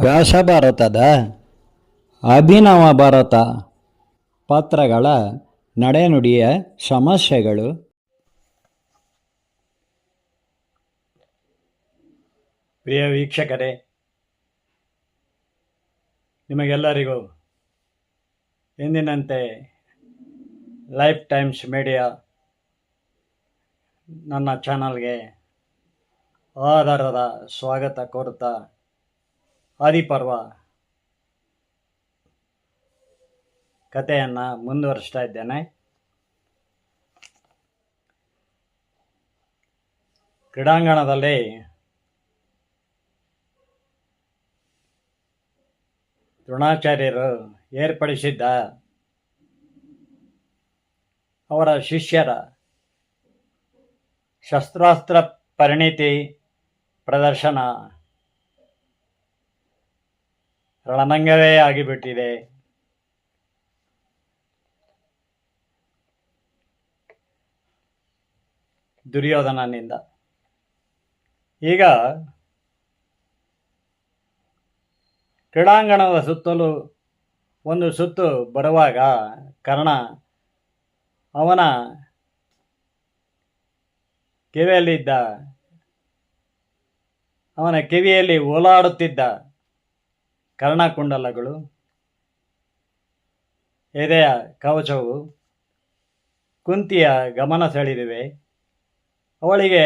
ವ್ಯಾಸ ಭಾರತದ ಅಭಿನವ ಭಾರತ ಪಾತ್ರಗಳ ನಡೆನುಡಿಯ ಸಮಸ್ಯೆಗಳು. ಪ್ರಿಯ ವೀಕ್ಷಕರೇ ನಿಮಗೆಲ್ಲರಿಗೂ ಎಂದಿನಂತೆ ಲೈಫ್ ಟೈಮ್ಸ್ ಮೀಡಿಯಾ ನನ್ನ ಚಾನಲ್ಗೆ ಆಧಾರದ ಸ್ವಾಗತ ಕೋರುತ್ತಾ ಆದಿಪರ್ವ ಕಥೆಯನ್ನು ಮುಂದುವರಿಸ್ತಾ ಇದ್ದೇನೆ. ಕ್ರೀಡಾಂಗಣದಲ್ಲಿ ದ್ರೋಣಾಚಾರ್ಯರು ಏರ್ಪಡಿಸಿದ್ದ ಅವರ ಶಿಷ್ಯರ ಶಸ್ತ್ರಾಸ್ತ್ರ ಪರಿಣಿತಿ ಪ್ರದರ್ಶನ ರಣರಂಗವೇ ಆಗಿಬಿಟ್ಟಿದೆ. ದುರ್ಯೋಧನನಿಂದ. ಈಗ ಕ್ರೀಡಾಂಗಣದ ಸುತ್ತಲೂ ಒಂದು ಸುತ್ತು ಬರುವಾಗ ಕರ್ಣ ಅವನ ಕಿವಿಯಲ್ಲಿದ್ದ. ಅವನ ಕಿವಿಯಲ್ಲಿ ಓಲಾಡುತ್ತಿದ್ದ ಕರ್ಣಕುಂಡಲಗಳು. ಎದೆಯ ಕವಚವು ಕುಂತಿಯ ಗಮನ ಸೆಳೆದಿವೆ. ಅವಳಿಗೆ,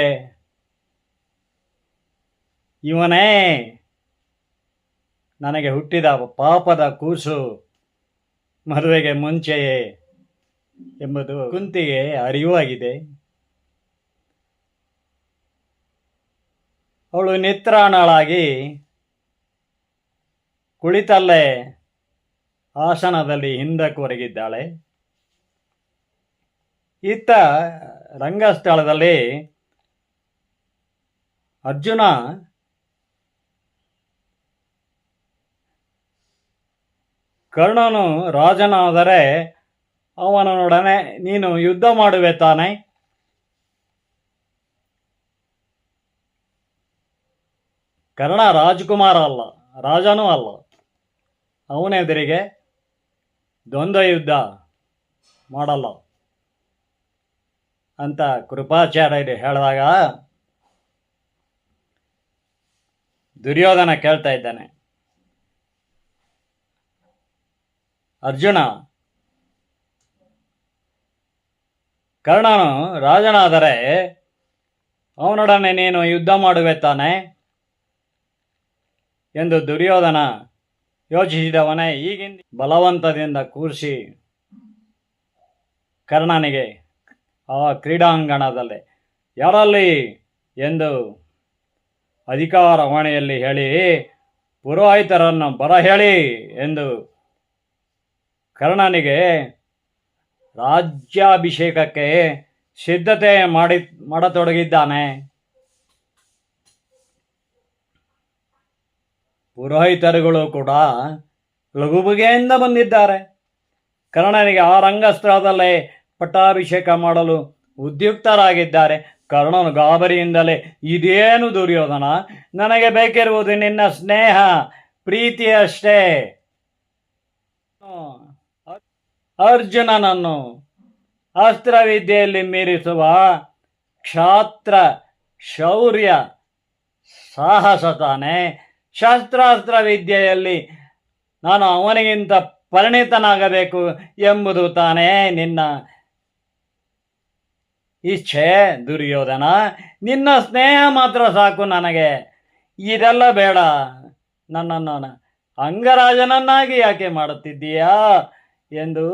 ಇವನೇ, ನನಗೆ ಹುಟ್ಟಿದ ಪಾಪದ ಕೂಸು ಮದುವೆಗೆ ಮುಂಚೆಯೇ ಎಂಬುದು ಕುಂತಿಗೆ ಅರಿವಾಗಿದೆ. ಅವಳು ನಿತ್ರಾಣಳಾಗಿ ಕುಳಿತಲ್ಲೇ ಆಸನದಲ್ಲಿ ಹಿಂದಕ್ಕೆ ಒರಗಿದ್ದಾಳೆ ಇತ್ತ ರಂಗಸ್ಥಳದಲ್ಲಿ ಅರ್ಜುನ ಕರ್ಣನು ರಾಜನಾದರೆ ಅವನೊಡನೆ ನೀನು ಯುದ್ಧ ಮಾಡುವೆ ತಾನೆ. ಕರ್ಣ ರಾಜಕುಮಾರ ಅಲ್ಲ, ರಾಜನೂ ಅಲ್ಲ. ಅವನೆದುರಿಗೆ ದ್ವಂದ್ವ ಯುದ್ಧ ಮಾಡಲ್ಲ ಅಂತ ಕೃಪಾಚಾರ್ಯರು ಹೇಳಿದಾಗ ದುರ್ಯೋಧನ ಕೇಳ್ತಾ ಇದ್ದಾನೆ. ಅರ್ಜುನ, ಕರ್ಣನು ರಾಜನಾದರೆ ಅವನೊಡನೆ ನೀನು ಯುದ್ಧ ಮಾಡುವೆ ತಾನೆ? ಎಂದು ದುರ್ಯೋಧನ ಯೋಚಿಸಿದವನೇ ಈಗಿನ ಬಲವಂತದಿಂದ ಕೂರಿಸಿ ಕರ್ಣನಿಗೆ ಆ ಕ್ರೀಡಾಂಗಣದಲ್ಲಿ, ಯಾರಲ್ಲಿ? ಎಂದು ಅಧಿಕಾರ ವಾಣಿಯಲ್ಲಿ ಹೇಳಿ, ಪುರೋಹಿತರನ್ನು ಬರ ಹೇಳಿ ಎಂದು ಕರ್ಣನಿಗೆ ರಾಜ್ಯಾಭಿಷೇಕಕ್ಕೆ ಸಿದ್ಧತೆ ಮಾಡಿ ಮಾಡತೊಡಗಿದ್ದಾನೆ. ಪುರೋಹಿತರುಗಳು ಕೂಡ ಲಘುಬಗೆಯಿಂದ ಬಂದಿದ್ದಾರೆ. ಕರ್ಣನಿಗೆ ಆ ರಂಗಸ್ಥಳದಲ್ಲೇ ಪಟ್ಟಾಭಿಷೇಕ ಮಾಡಲು ಉದ್ಯುಕ್ತರಾಗಿದ್ದಾರೆ. ಕರ್ಣನು ಗಾಬರಿಯಿಂದಲೇ, ಇದೇನು ದುರ್ಯೋಧನ? ನನಗೆ ಬೇಕಿರುವುದು ನಿನ್ನ ಸ್ನೇಹ, ಪ್ರೀತಿಯಷ್ಟೇ. ಅರ್ಜುನನನ್ನು ಅಸ್ತ್ರವಿದ್ಯೆಯಲ್ಲಿ ಮೀರಿಸುವ ಕ್ಷಾತ್ರ ಶೌರ್ಯ ಸಾಹಸ ತಾನೆ. ಶಸ್ತ್ರಾಸ್ತ್ರ ವಿದ್ಯೆಯಲ್ಲಿ ನಾನು ಅವನಿಗಿಂತ ಪರಿಣಿತನಾಗಬೇಕು ಎಂಬುದು ತಾನೇ ನಿನ್ನ ಇಚ್ಛೆ, ದುರ್ಯೋಧನ. ನಿನ್ನ ಸ್ನೇಹ ಮಾತ್ರ ಸಾಕು ನನಗೆ. ಇದೆಲ್ಲ ಬೇಡ. ನನ್ನನ್ನು ಅಂಗರಾಜನನ್ನಾಗಿ ಯಾಕೆ ಮಾಡುತ್ತಿದ್ದೀಯಾ ಎಂದು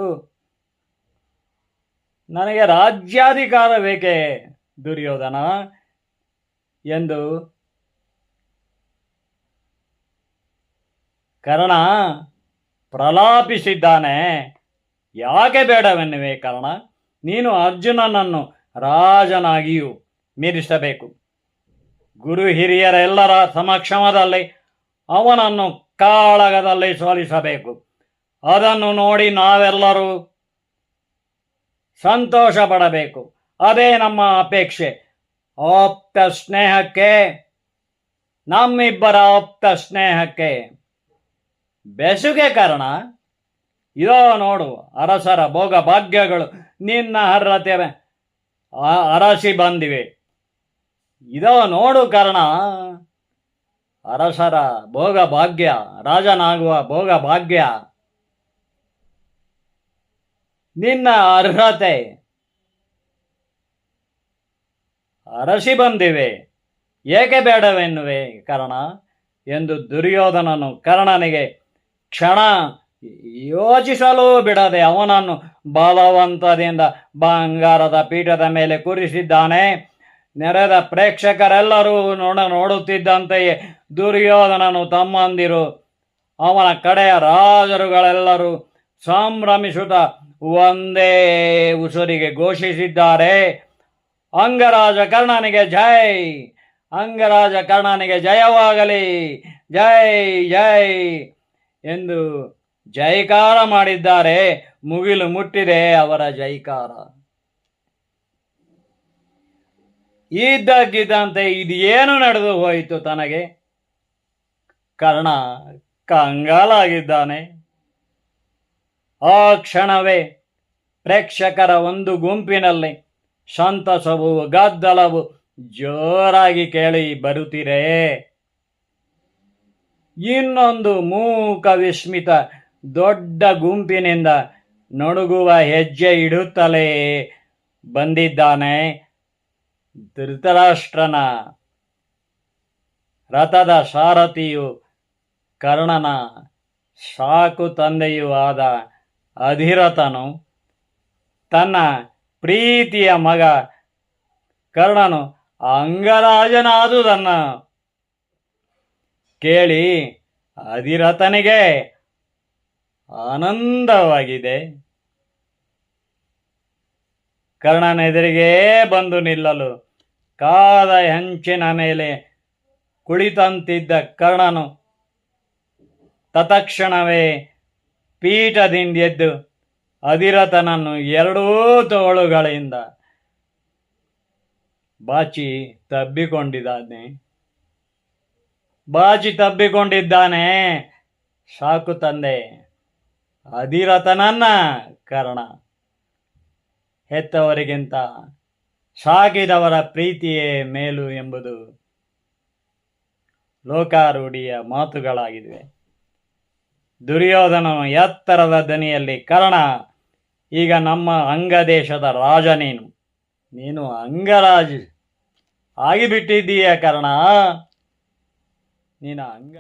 ನನಗೆ ರಾಜ್ಯಾಧಿಕಾರ ಬೇಕೇ, ದುರ್ಯೋಧನ ಎಂದು ಕರ್ಣ ಪ್ರಲಾಪಿಸಿದ್ದಾನೆ. ಯಾಕೆ ಬೇಡವೆನ್ನುವೆ ಕರ್ಣ? ನೀನು ಅರ್ಜುನನನ್ನು ರಾಜನಾಗಿಯೂ ಮೀರಿಸಬೇಕು. ಗುರು ಹಿರಿಯರೆಲ್ಲರ ಸಮಕ್ಷಮದಲ್ಲಿ ಅವನನ್ನು ಕಾಳಗದಲ್ಲಿ ಸೋಲಿಸಬೇಕು. ಅದನ್ನು ನೋಡಿ ನಾವೆಲ್ಲರೂ ಸಂತೋಷ ಪಡಬೇಕು ಅದೇ ನಮ್ಮ ಅಪೇಕ್ಷೆ. ಆಪ್ತ ಸ್ನೇಹಕ್ಕೆ, ನಮ್ಮಿಬ್ಬರ ಆಪ್ತ ಸ್ನೇಹಕ್ಕೆ. ಬೆಸುಗೆ ಕಾರಣ? ಇದೋ ನೋಡು, ಅರಸರ ಭೋಗ ಭಾಗ್ಯಗಳು, ನಿನ್ನ ಅರ್ಹತೆವೆ. ಅರಸಿ ಬಂದಿವೆ. ಇದೋ ನೋಡು ಕಾರಣ, ಅರಸರ ಭೋಗ ಭಾಗ್ಯ, ರಾಜನಾಗುವ ಭೋಗ ಭಾಗ್ಯ. ನಿನ್ನ ಅರ್ಹತೆ. ಅರಸಿ ಬಂದಿವೆ. ಏಕೆ ಬೇಡವೆನ್ನುವೆ ಕರ್ಣ? ಎಂದು ದುರ್ಯೋಧನನು ಕರ್ಣನಿಗೆ ಕ್ಷಣ ಯೋಚಿಸಲು ಬಿಡದೆ ಅವನನ್ನು ಬಲವಂತದಿಂದ ಬಂಗಾರದ ಪೀಠದ ಮೇಲೆ ಕೂರಿಸಿದ್ದಾನೆ. ನೆರೆದ ಪ್ರೇಕ್ಷಕರೆಲ್ಲರೂ ನೋಡ ನೋಡುತ್ತಿದ್ದಂತೆಯೇ ದುರ್ಯೋಧನನು ತಮ್ಮಂದಿರು, ಅವನ ಕಡೆಯ ರಾಜರುಗಳೆಲ್ಲರೂ ಸಂಭ್ರಮಿಸುತ್ತ ಒಂದೇ ಉಸುರಿಗೆ ಘೋಷಿಸಿದ್ದಾರೆ. ಅಂಗರಾಜ ಕರ್ಣನಿಗೆ ಜೈ ಅಂಗರಾಜ ಕರ್ಣನಿಗೆ ಜಯವಾಗಲಿ, ಜೈ ಜೈ. ಎಂದು ಜೈಕಾರ ಮಾಡಿದ್ದಾರೆ. ಮುಗಿಲು ಮುಟ್ಟಿದೆ ಅವರ ಜೈಕಾರ. ಇದ್ದಕ್ಕಿದ್ದಂತೆ ಇದೇನು ನಡೆದು ಹೋಯಿತು ತನಗೆ? ಕರ್ಣ ಕಂಗಾಲಾಗಿದ್ದಾನೆ. ಆ ಕ್ಷಣವೇ ಪ್ರೇಕ್ಷಕರ ಒಂದು ಗುಂಪಿನಲ್ಲಿ ಸಂತಸವು ಗದ್ದಲವು ಜೋರಾಗಿ ಕೇಳಿ ಬರುತ್ತಿರೆ ಇನ್ನೊಂದು ಮೂಕ ವಿಸ್ಮಿತ ದೊಡ್ಡ ಗುಂಪಿನಿಂದ ನಡುಗುವ ಹೆಜ್ಜೆ ಇಡುತ್ತಲೇ ಬಂದಿದ್ದಾನೆ ಧೃತರಾಷ್ಟ್ರನ ರಥದ ಸಾರಥಿಯು ಕರ್ಣನ ಸಾಕು ತಂದೆಯೂ ಆದ ಅಧಿರಥನು ತನ್ನ ಪ್ರೀತಿಯ ಮಗ ಕರ್ಣನು ಅಂಗರಾಜನಾದುದನ್ನು ಕೇಳಿ ಅಧಿರಥನಿಗೆ ಆನಂದವಾಗಿದೆ. ಕರ್ಣನ ಕರ್ಣನೆದುರಿಗೆ ಬಂದು ನಿಲ್ಲಲು ಕಾದ ಹೆಂಚಿನ ಮೇಲೆ ಕುಳಿತಂತಿದ್ದ ಕರ್ಣನು ತತ್ಕ್ಷಣವೇ ಪೀಠದಿಂದೆದ್ದು ಅಧಿರಥನನ್ನು ಎರಡೂ ತೋಳುಗಳಿಂದ ಬಾಚಿ ತಬ್ಬಿಕೊಂಡಿದ್ದಾನೆ. ಬಾಚಿ ತಬ್ಬಿಕೊಂಡಿದ್ದಾನೆ. ಸಾಕು ತಂದೆ. ಅಧಿರಥನನ್ನ ಕರ್ಣ. ಹೆತ್ತವರಿಗಿಂತ ಸಾಕಿದವರ ಪ್ರೀತಿಯೇ ಮೇಲು ಎಂಬುದು ಲೋಕಾರೂಢಿಯ ಮಾತುಗಳಾಗಿವೆ ದುರ್ಯೋಧನನು ಎತ್ತರದ ದನಿಯಲ್ಲಿ, ಕರ್ಣ, ಈಗ ನಮ್ಮ ಅಂಗದೇಶದ ರಾಜ ನೀನು. ನೀನು ಅಂಗರಾಜ. ಆಗಿಬಿಟ್ಟಿದ್ದೀಯ ಕರ್ಣ?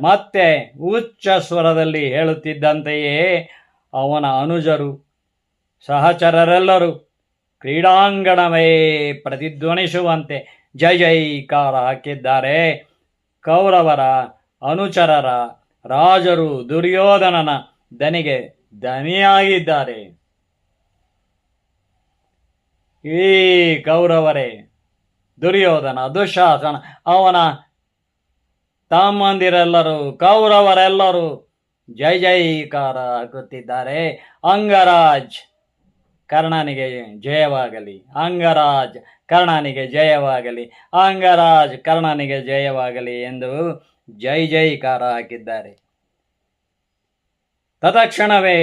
ಮತ್ತೆ ಉಚ್ಚ ಸ್ವರದಲ್ಲಿ ಹೇಳುತ್ತಿದ್ದಂತೆಯೇ ಅವನ ಅನುಜರು, ಸಹಚರರೆಲ್ಲರೂ ಕ್ರೀಡಾಂಗಣವೇ ಪ್ರತಿಧ್ವನಿಸುವಂತೆ ಜೈ ಜೈಕಾರ ಹಾಕಿದ್ದಾರೆ. ಕೌರವರ, ಅನುಚರರ, ರಾಜರು ದುರ್ಯೋಧನನ ದನಿಗೆ ದನಿಯಾಗಿದ್ದಾರೆ. ಈ ಕೌರವರೇ, ದುರ್ಯೋಧನ, ದುಶಾಸನ, ಅವನ ತಮ್ಮಂದಿರೆಲ್ಲರೂ, ಕೌರವರೆಲ್ಲರೂ ಜೈ ಜೈಕಾರ ಹಾಕುತ್ತಿದ್ದಾರೆ. ಅಂಗರಾಜ್ ಕರ್ಣನಿಗೆ ಜಯವಾಗಲಿ. ಅಂಗರಾಜ್ ಕರ್ಣನಿಗೆ ಜಯವಾಗಲಿ. ಅಂಗರಾಜ್ ಕರ್ಣನಿಗೆ ಜಯವಾಗಲಿ ಎಂದು ಜೈ ಜೈಕಾರ ಹಾಕಿದ್ದಾರೆ. ತತ್ಕ್ಷಣವೇ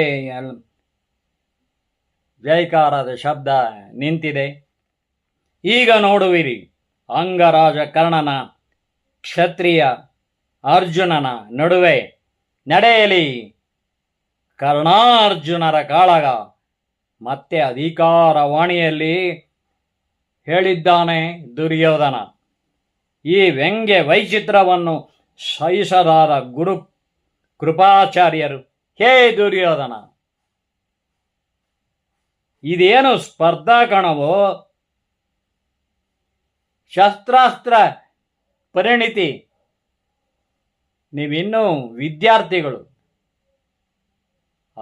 ಜೈಕಾರದ ಶಬ್ದ ನಿಂತಿದೆ. ಈಗ ನೋಡುವಿರಿ, ಅಂಗರಾಜ ಕರ್ಣನ ಕ್ಷತ್ರಿಯ ಅರ್ಜುನನ ನಡುವೆ ನಡೆಯಲಿ. ಕರ್ಣಾರ್ಜುನರ ಕಾಳಗ ಮತ್ತೆ ಅಧಿಕಾರವಾಣಿಯಲ್ಲಿ ಹೇಳಿದ್ದಾನೆ ದುರ್ಯೋಧನ. ಈ ವ್ಯಂಗ್ಯ ವೈಚಿತ್ರವನ್ನು ಸಹಿಸದಾದ ಗುರು ಕೃಪಾಚಾರ್ಯರು. ಹೇ ದುರ್ಯೋಧನ! ಇದೇನು ಸ್ಪರ್ಧಾ ಕಣವೋ? ಶಸ್ತ್ರಾಸ್ತ್ರ ಪರಿಣಿತಿ ನೀವಿನ್ನೂ ವಿದ್ಯಾರ್ಥಿಗಳು.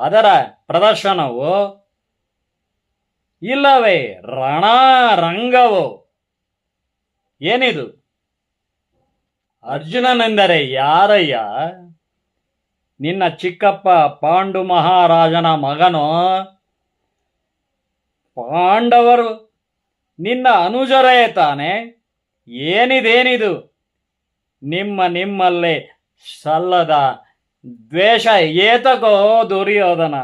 ಅದರ ಪ್ರದರ್ಶನವು ಇಲ್ಲವೇ? ರಣರಂಗವು. ಏನಿದು? ಅರ್ಜುನನೆಂದರೆ ಯಾರಯ್ಯ? ನಿನ್ನ ಚಿಕ್ಕಪ್ಪ ಪಾಂಡು ಮಹಾರಾಜನ ಮಗನೋ? ಪಾಂಡವರು ನಿನ್ನ ಅನುಜರೇ ತಾನೆ? ಏನಿದೇನಿದು? ನಿಮ್ಮ ನಿಮ್ಮಲ್ಲೇ ಸಲ್ಲದ ದ್ವೇಷ ಏತಕೋ ದುರ್ಯೋಧನ.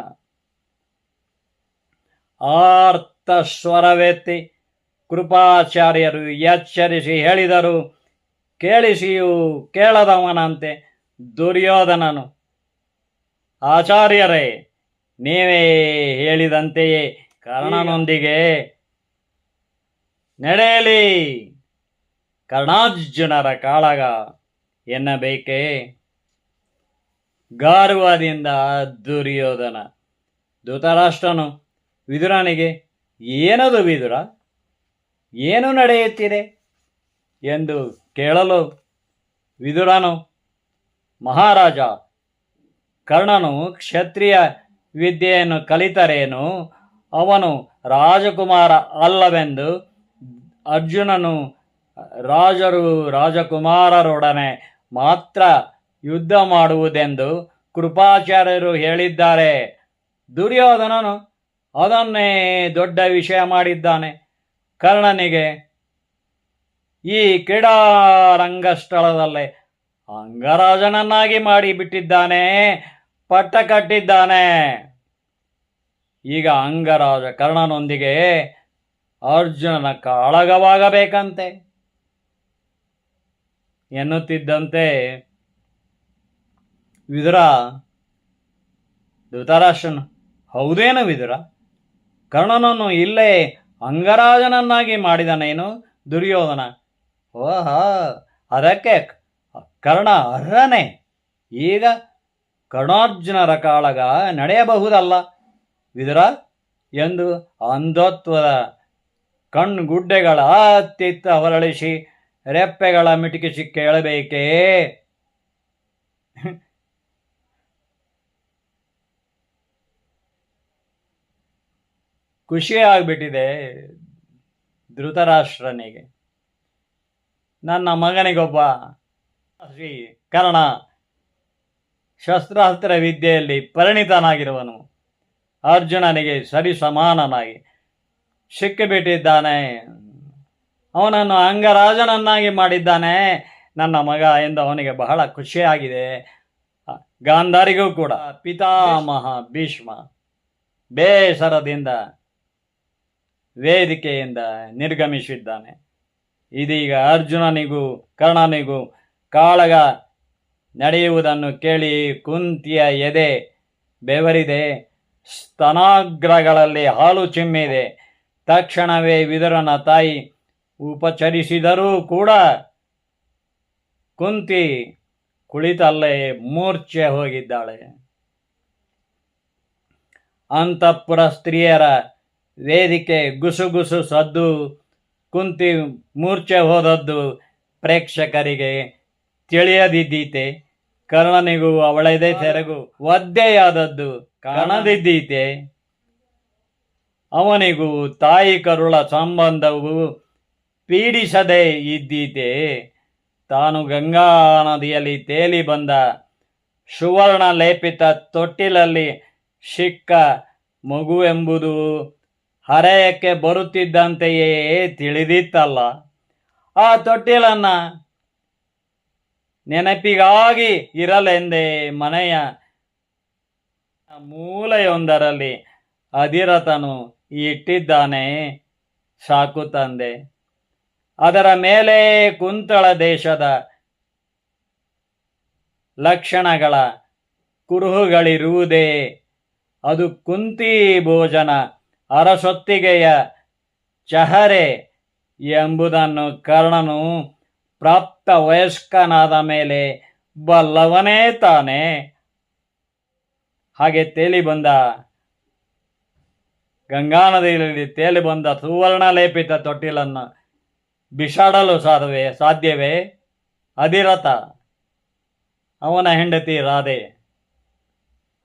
ಆರ್ತ ಸ್ವರವೆತ್ತಿ ಕೃಪಾಚಾರ್ಯರು ಎಚ್ಚರಿಸಿ ಹೇಳಿದರು, ಕೇಳಿಸಿಯೂ ಕೇಳದವನಂತೆ ದುರ್ಯೋಧನನು. ಆಚಾರ್ಯರೇ, ನೀವೇ ಹೇಳಿದಂತೆಯೇ ಕರ್ಣನೊಂದಿಗೆ ನಡೆಯಲಿ. ಕರ್ಣಾರ್ಜುನರ ಕಾಳಗ. ಎನ್ನಬೇಕೇ? ಗಾರ್ವದಿಂದ ದುರ್ಯೋಧನ. ಧೃತರಾಷ್ಟ್ರನು ವಿದುರನಿಗೆ ಏನದು ವಿದುರ? ಏನು ನಡೆಯುತ್ತಿದೆ? ಎಂದು ಕೇಳಲು ವಿದುರನು, ಮಹಾರಾಜ, ಕರ್ಣನು ಕ್ಷತ್ರಿಯ ವಿದ್ಯೆಯನ್ನು ಕಲಿತರೇನು? ಅವನು ರಾಜಕುಮಾರ ಅಲ್ಲವೆಂದು ಅರ್ಜುನನು ರಾಜರು ರಾಜಕುಮಾರರೊಡನೆ ಮಾತ್ರ ಯುದ್ಧ ಮಾಡುವುದೆಂದು ಕೃಪಾಚಾರ್ಯರು ಹೇಳಿದ್ದಾರೆ. ದುರ್ಯೋಧನನು ಅದನ್ನೇ ದೊಡ್ಡ ವಿಷಯ ಮಾಡಿದ್ದಾನೆ. ಕರ್ಣನಿಗೆ, ಈ ಕ್ರೀಡಾರಂಗಸ್ಥಳದಲ್ಲೇ ಅಂಗರಾಜನನ್ನಾಗಿ ಮಾಡಿಬಿಟ್ಟಿದ್ದಾನೆ, ಪಟ್ಟ ಕಟ್ಟಿದ್ದಾನೆ. ಈಗ ಅಂಗರಾಜ ಕರ್ಣನೊಂದಿಗೆ ಅರ್ಜುನನ ಕಾಳಗವಾಗಬೇಕಂತೆ. ಎನ್ನುತ್ತಿದ್ದಂತೆ ವಿದುರ, ಧೃತರಾಷ್ಟ್ರನು, ಹೌದೇನು ವಿದುರ? ಕರ್ಣನನ್ನು ಇಲ್ಲೇ ಅಂಗರಾಜನನ್ನಾಗಿ ಮಾಡಿದನೇನು ದುರ್ಯೋಧನ? ಓಹ, ಅದಕ್ಕೆ ಕರ್ಣ ಅರ್ಹನೇ. ಈಗ ಕರ್ಣಾರ್ಜುನರ ಕಾಳಗ ನಡೆಯಬಹುದಲ್ಲ ವಿದುರ? ಎಂದು ಅಂಧತ್ವದ ಕಣ್ಗುಡ್ಡೆಗಳ ಅತ್ತಿತ್ತ ಹೊರಳಿಸಿ ರೆಪ್ಪೆಗಳ ಮಿಟುಕಿಸಿ ಕೇಳಬೇಕೇ ಖುಷಿ ಆಗ್ಬಿಟ್ಟಿದೆ ಧೃತರಾಷ್ಟ್ರನಿಗೆ. ನನ್ನ ಮಗನಿಗೊಬ್ಬ ಶ್ರೀ ಕರ್ಣ ಶಸ್ತ್ರಾಸ್ತ್ರ ವಿದ್ಯೆಯಲ್ಲಿ ಪರಿಣಿತನಾಗಿರುವನು. ಅರ್ಜುನನಿಗೆ ಸರಿ ಸಮಾನನಾಗಿ ಸಿಕ್ಕಿಬಿಟ್ಟಿದ್ದಾನೆ. ಅವನನ್ನು ಅಂಗರಾಜನನ್ನಾಗಿ ಮಾಡಿದ್ದಾನೆ. ನನ್ನ ಮಗ ಎಂದು ಅವನಿಗೆ ಬಹಳ ಖುಷಿಯಾಗಿದೆ. ಗಾಂಧಾರಿಗೂ ಕೂಡ. ಪಿತಾಮಹ ಭೀಷ್ಮ ಬೇಸರದಿಂದ ವೇದಿಕೆಯಿಂದ ನಿರ್ಗಮಿಸಿದ್ದಾನೆ. ಇದೀಗ ಅರ್ಜುನನಿಗೂ ಕರ್ಣನಿಗೂ ಕಾಳಗ ನಡೆಯುವುದನ್ನು ಕೇಳಿ ಕುಂತಿಯ ಎದೆ ಬೆವರಿದೆ. ಸ್ತನಾಗ್ರಗಳಲ್ಲಿ ಹಾಲು ಚಿಮ್ಮಿದೆ. ತಕ್ಷಣವೇ ವಿದುರನ ತಾಯಿ ಉಪಚರಿಸಿದರೂ ಕೂಡ ಕುಂತಿ ಕುಳಿತಲ್ಲೇ ಮೂರ್ಛೆ ಹೋಗಿದ್ದಾಳೆ. ಅಂತಃಪುರ ಸ್ತ್ರೀಯರ ವೇದಿಕೆ ಗುಸುಗುಸು ಸದ್ದು ಕುಂತಿ ಮೂರ್ಛೆ ಹೋದದ್ದು ಪ್ರೇಕ್ಷಕರಿಗೆ ತಿಳಿಯದಿದ್ದೀತೆ. ಕರ್ಣನಿಗೂ ಅವಳದೇ ತೆರಗು ಒದ್ದೆಯಾದದ್ದು ಕಾಣದಿದ್ದೀತೆ. ಅವನಿಗೂ ತಾಯಿ ಕರುಳ ಸಂಬಂಧವು ಪೀಡಿಸದೇ ಇದ್ದೀತೆ ತಾನು ಗಂಗಾ ನದಿಯಲ್ಲಿ ತೇಲಿ ಬಂದ ಸುವರ್ಣ ಲೇಪಿತ ತೊಟ್ಟಿಲಲ್ಲಿ ಸಿಕ್ಕ ಮಗುವೆಂಬುದು ಹರೆಯಕ್ಕೆ ಬರುತ್ತಿದ್ದಂತೆಯೇ ತಿಳಿದಿತ್ತಲ್ಲ. ಆ ತೊಟ್ಟಿಲನ್ನ ನೆನಪಿಗಾಗಿ ಇರಲೆಂದೇ ಮನೆಯ ಮೂಲೆಯೊಂದರಲ್ಲಿ ಅಧಿರಥನು ಇಟ್ಟಿದ್ದಾನೆ ಸಾಕು ತಂದೆ. ಅದರ ಮೇಲೆ ಕುಂತಳ ದೇಶದ ಲಕ್ಷಣಗಳ ಕುರುಹುಗಳಿರುವುದೇ. ಅದು ಕುಂತಿ ಭೋಜನ ಅರಸೊತ್ತಿಗೆಯ ಚಹರೆ ಎಂಬುದನ್ನು ಕರ್ಣನು ಪ್ರಾಪ್ತ ವಯಸ್ಕನಾದ ಮೇಲೆ ಬಲ್ಲವನೇ ತಾನೆ. ಹಾಗೆ ತೇಲಿ ಬಂದ ಗಂಗಾ ನದಿಯಲ್ಲಿ ತೇಲಿ ಬಂದ ಸುವರ್ಣ ಲೇಪಿತ ತೊಟ್ಟಿಲನ್ನು ಬಿಸಾಡಲು ಸಾಧವೇ ಸಾಧ್ಯವೇ? ಅಧಿರಥ ಅವನ ಹೆಂಡತಿ ರಾಧೆ.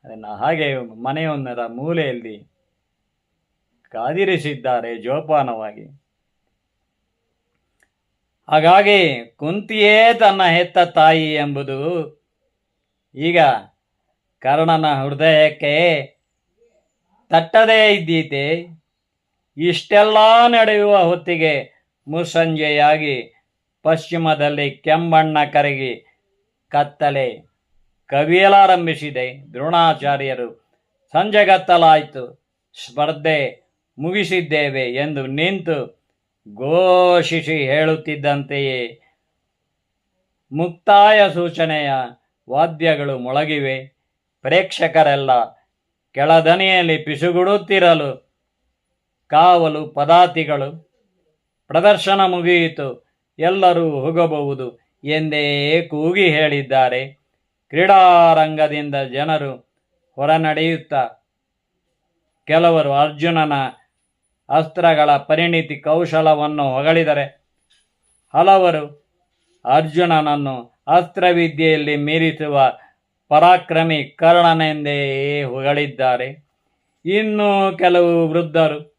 ಅದನ್ನು ಹಾಗೆ ಮನೆಯೊಂದರ ಮೂಲೆಯಲ್ಲಿ ಕಾದಿರಿಸಿದ್ದಾರೆ ಜೋಪಾನವಾಗಿ. ಹಾಗಾಗಿ ಕುಂತಿಯೇ ತನ್ನ ಹೆತ್ತ ತಾಯಿ ಎಂಬುದು ಈಗ ಕರ್ಣನ ಹೃದಯಕ್ಕೆ ತಟ್ಟದೇ ಇದ್ದೀತೆ? ಇಷ್ಟೆಲ್ಲ ನಡೆಯುವ ಹೊತ್ತಿಗೆ ಮುಸ್ಸಂಜೆಯಾಗಿ ಪಶ್ಚಿಮದಲ್ಲಿ ಕೆಂಬಣ್ಣ ಕರಗಿ ಕತ್ತಲೆ ಕವಿಯಲಾರಂಭಿಸಿದೆ. ದ್ರೋಣಾಚಾರ್ಯರು ಸಂಜೆಗತ್ತಲಾಯಿತು ಸ್ಪರ್ಧೆ ಮುಗಿಸಿದ್ದೇವೆ ಎಂದು ನಿಂತು ಘೋಷಿಸಿ ಹೇಳುತ್ತಿದ್ದಂತೆಯೇ ಮುಕ್ತಾಯ ಸೂಚನೆಯ ವಾದ್ಯಗಳು ಮೊಳಗಿವೆ. ಪ್ರೇಕ್ಷಕರೆಲ್ಲ ಕೆಳದನಿಯಲ್ಲಿ ಪಿಸುಗುಡುತ್ತಿರಲು ಕಾವಲು ಪದಾತಿಗಳು ಪ್ರದರ್ಶನ ಮುಗಿಯಿತು. ಎಲ್ಲರೂ ಹೋಗಬಹುದು ಎಂದೇ ಕೂಗಿ ಹೇಳಿದ್ದಾರೆ. ಕ್ರೀಡಾರಂಗದಿಂದ ಜನರು ಹೊರನಡೆಯುತ್ತಾ ಕೆಲವರು ಅರ್ಜುನನ ಅಸ್ತ್ರಗಳ ಪರಿಣಿತಿ ಕೌಶಲವನ್ನು ಹೊಗಳಿದರೆ ಹಲವರು ಅರ್ಜುನನನ್ನು ಅಸ್ತ್ರವಿದ್ಯೆಯಲ್ಲಿ ಮೀರಿಸುವ ಪರಾಕ್ರಮಿ ಕರ್ಣನೆಂದೇ ಹೊಗಳಿದ್ದಾರೆ. ಇನ್ನು ಕೆಲವು ವೃದ್ಧರು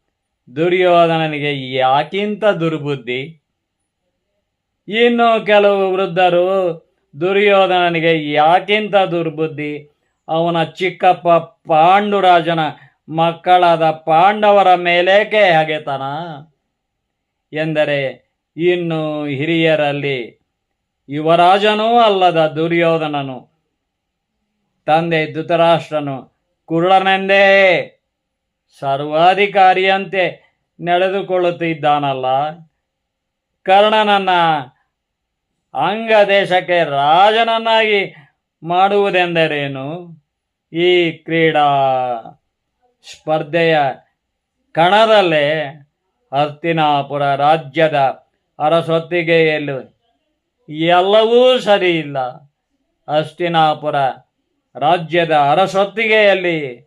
ದುರ್ಯೋಧನನಿಗೆ ಯಾಕಿಂತ ದುರ್ಬುದ್ಧಿ? ಇನ್ನು ಕೆಲವು ವೃದ್ಧರು ದುರ್ಯೋಧನನಿಗೆ ಯಾಕಿಂತ ದುರ್ಬುದ್ಧಿ? ಅವನ ಚಿಕ್ಕಪ್ಪ ಪಾಂಡುರಾಜನ ಮಕ್ಕಳಾದ ಪಾಂಡವರ ಮೇಲೇಕೆ ಹಗೆತನ? ಎಂದರೆ ಇನ್ನು ಹಿರಿಯರಲ್ಲಿ ಯುವರಾಜನೂ ಅಲ್ಲದ ದುರ್ಯೋಧನನು. ತಂದೆ ಧೃತರಾಷ್ಟ್ರನು ಕುರುಡನೆಂದೇ ಸರ್ವಾಧಿಕಾರಿಯಂತೆ ನಡೆದುಕೊಳ್ಳುತ್ತಿದ್ದಾನಲ್ಲ. ಕರ್ಣನನ್ನ ಅಂಗ ದೇಶಕ್ಕೆ ರಾಜನನ್ನಾಗಿ ಮಾಡುವುದೆಂದರೇನು? ಈ ಕ್ರೀಡಾ ಸ್ಪರ್ಧೆಯ ಕಣದಲ್ಲೇ ಹಸ್ತಿನಾಪುರ ರಾಜ್ಯದ ಅರಸೊತ್ತಿಗೆಯಲ್ಲಿ ಎಲ್ಲವೂ ಸರಿ ಇಲ್ಲ ಹಸ್ತಿನಾಪುರ ರಾಜ್ಯದ ಅರಸೊತ್ತಿಗೆಯಲ್ಲಿ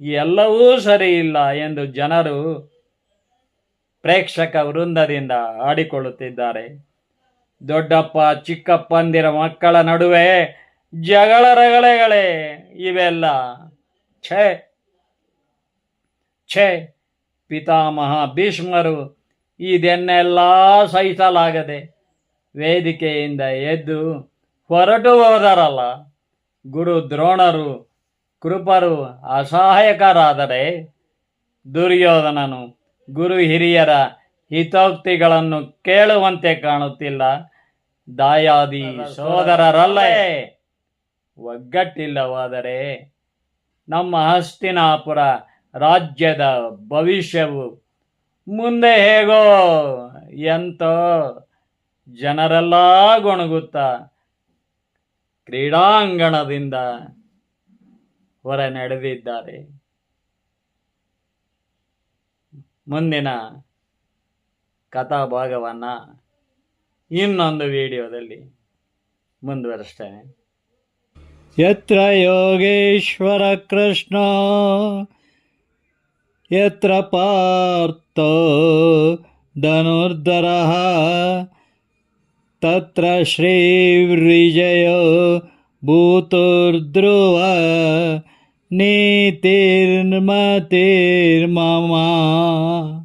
ಎಲ್ಲವೂ ಸರಿ ಇಲ್ಲ ಎಂದು ಜನರು ಪ್ರೇಕ್ಷಕ ವೃಂದದಿಂದ ಆಡಿಕೊಳ್ಳುತ್ತಿದ್ದಾರೆ. ದೊಡ್ಡಪ್ಪ, ಚಿಕ್ಕಪ್ಪಂದಿರ ಮಕ್ಕಳ ನಡುವೆ ಜಗಳ ರಗಳೆಗಳೇ ಇವೆಲ್ಲ. ಛೇ ಛೇ, ಪಿತಾಮಹ ಭೀಷ್ಮರು ಇದನ್ನೆಲ್ಲ ಸಹಿಸಲಾಗದೆ ವೇದಿಕೆಯಿಂದ ಎದ್ದು ಹೊರಟು ಹೋದರಲ್ಲ. ಗುರು ದ್ರೋಣರು ಕೃಪರು ಅಸಹಾಯಕರಾದರೆ ದುರ್ಯೋಧನನು ಗುರು ಹಿರಿಯರ ಹಿತೋಕ್ತಿಗಳನ್ನು ಕೇಳುವಂತೆ ಕಾಣುತ್ತಿಲ್ಲ. ದಾಯಾದಿ ಸೋದರರಲ್ಲೇ, ಒಗ್ಗಟ್ಟಿಲ್ಲವಾದರೆ ನಮ್ಮ ಹಸ್ತಿನಾಪುರ ರಾಜ್ಯದ ಭವಿಷ್ಯವು ಮುಂದೆ ಹೇಗೋ ಎಂತೋ ಜನರೆಲ್ಲ ಗೊಣಗುತ್ತಾ ಕ್ರೀಡಾಂಗಣದಿಂದ ಹೊರ ನಡೆದಿದ್ದಾರೆ. ಮುಂದಿನ ಕಥಾಭಾಗವನ್ನು ಇನ್ನೊಂದು ವಿಡಿಯೋದಲ್ಲಿ ಮುಂದುವರೆಸ್ತೇನೆ. ಯತ್ರ ಯೋಗೇಶ್ವರ ಕೃಷ್ಣ, ಯತ್ರ ಪಾರ್ಥ ಧನುರ್ಧರ, ತತ್ರ ಶ್ರೀ ಭೂತುರ್ಧ್ರುವ ને તેરમાં તેરમાં